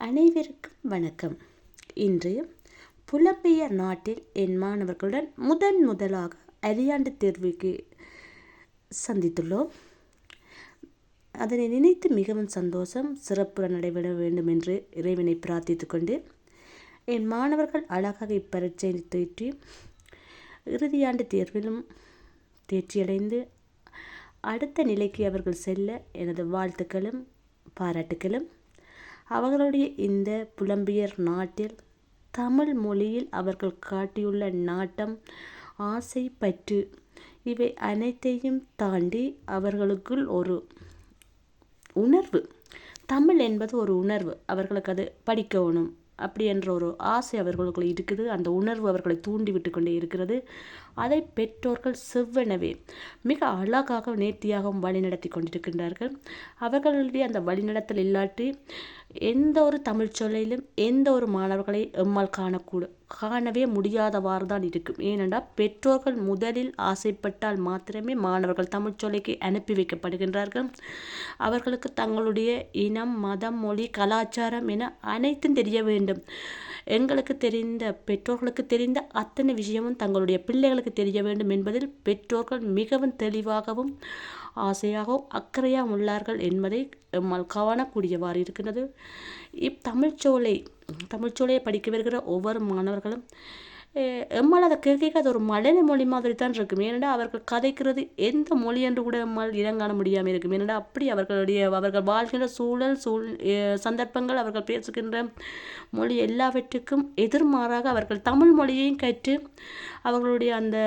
அனைவருக்கும் வணக்கம். இன்று புலம்பெயர் நாட்டில் என் மாணவர்களுடன் முதன் முதலாக அரியாண்டு தேர்வுக்கு சந்தித்துள்ளோம். அதனை நினைத்து மிகவும் சந்தோஷம் சிறப்புற நடைபெற வேண்டும் என்று இறைவனை பிரார்த்தித்து கொண்டு என் மாணவர்கள் அழகாக இப்பரீட்சை தேற்றி இறுதியாண்டு தேர்விலும் தேர்ச்சியடைந்து அடுத்த நிலைக்கு அவர்கள் செல்ல எனது வாழ்த்துக்களும் பாராட்டுக்களும். அவர்களுடைய இந்த புலம்பியர் நாட்டில் தமிழ் மொழியில் அவர்கள் காட்டியுள்ள நாட்டம் ஆசை பற்று இவை அனைத்தையும் தாண்டி அவர்களுக்குள் ஒரு உணர்வு. தமிழ் என்பது ஒரு உணர்வு. அவர்களுக்கு அது படிக்கணும் அப்படி என்ற ஒரு ஆசை அவர்களுக்குள் இருக்குது. அந்த உணர்வு அவர்களை தூண்டிவிட்டு கொண்டே இருக்கிறது. அதை பெற்றோர்கள் செவ்வெனவே மிக அழகாக நேர்த்தியாகவும் வழிநடத்தி கொண்டிருக்கின்றார்கள். அவர்களுடைய அந்த வழிநடத்தல் இல்லாட்டி எந்த ஒரு தமிழ் சொல்லையிலும் எந்த ஒரு மாணவர்களை எம்மால் காணக்கூடும் காணவே முடியாதவாறு தான் இருக்கும் ஏனென்றால் பெற்றோர்கள் முதலில் ஆசைப்பட்டால் மாத்திரமே மாணவர்கள் தமிழ்ச்சொலைக்கு அனுப்பி வைக்கப்படுகின்றார்கள். அவர்களுக்கு தங்களுடைய இனம் மதம் மொழி கலாச்சாரம் என அனைத்தும் தெரிய வேண்டும். எங்களுக்கு தெரிந்த பெற்றோர்களுக்கு தெரிந்த அத்தனை விஷயமும் தங்களுடைய பிள்ளைகளுக்கு தெரிய வேண்டும் என்பதில் பெற்றோர்கள் மிகவும் தெளிவாகவும் ஆசையாகவும் அக்கறையாக உள்ளார்கள் என்பதை நம்மால் காணக்கூடியவாறு இருக்கின்றது. இத்தமிழ்ச்சோலை தமிழ்ச்சோலையை படிக்க வருகிற ஒவ்வொரு மாணவர்களும் எம்மால் அதை கேட்க அது ஒரு மலைன மொழி மாதிரி தான் இருக்கும். ஏனென்றால் அவர்கள் கதைக்கிறது எந்த மொழி என்று கூட எம்மால் இனங்காண முடியாமல் இருக்கும். ஏனென்றால் அப்படி அவர்களுடைய அவர்கள் வாழ்கின்ற சூழல் சூழ் சந்தர்ப்பங்கள் அவர்கள் பேசுகின்ற மொழி எல்லாவற்றுக்கும் எதிர்மாறாக அவர்கள் தமிழ் மொழியையும் கற்று அவர்களுடைய அந்த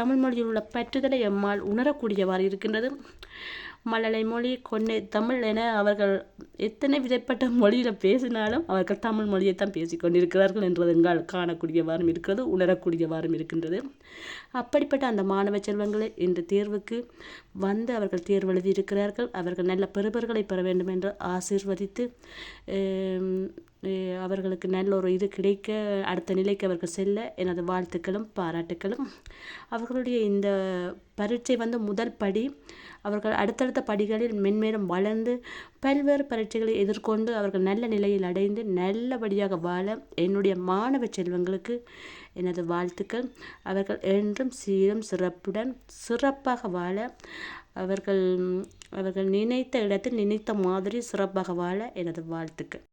தமிழ் மொழியில் உள்ள பற்றுதலை எம்மால் உணரக்கூடியவாறு இருக்கின்றது. மலலை மொழி கொன்னை தமிழ் என அவர்கள் எத்தனை விதப்பட்ட மொழியில் பேசினாலும் அவர்கள் தமிழ் மொழியை தான் பேசிக்கொண்டிருக்கிறார்கள் என்றது எங்கால் காணக்கூடியவாறும் இருக்கிறது உணரக்கூடியவாறும் இருக்கின்றது. அப்படிப்பட்ட அந்த மாணவ செல்வங்களை இந்த தேர்வுக்கு வந்து அவர்கள் தேர்வு எழுதியிருக்கிறார்கள். அவர்கள் நல்ல பெறுபர்களை பெற வேண்டும் என்று ஆசிர்வதித்து அவர்களுக்கு நல்ல ஒரு இது கிடைக்க அடுத்த நிலைக்கு அவர்கள் செல்ல எனது வாழ்த்துக்களும் பாராட்டுக்களும். அவர்களுடைய இந்த பரீட்சை வந்து முதல் படி. அவர்கள் அடுத்தடுத்த படிகளில் மென்மேலும் வளர்ந்து பல்வேறு பரீட்சைகளை எதிர்கொண்டு அவர்கள் நல்ல நிலையில் அடைந்து நல்லபடியாக வாழ என்னுடைய மாணவ செல்வங்களுக்கு எனது வாழ்த்துக்கள். அவர்கள் என்றும் சீரும் சிறப்புடன் சிறப்பாக வாழ அவர்கள் அவர்கள் நினைத்த இடத்தில் நினைத்த மாதிரி சிறப்பாக வாழ எனது வாழ்த்துக்கள்.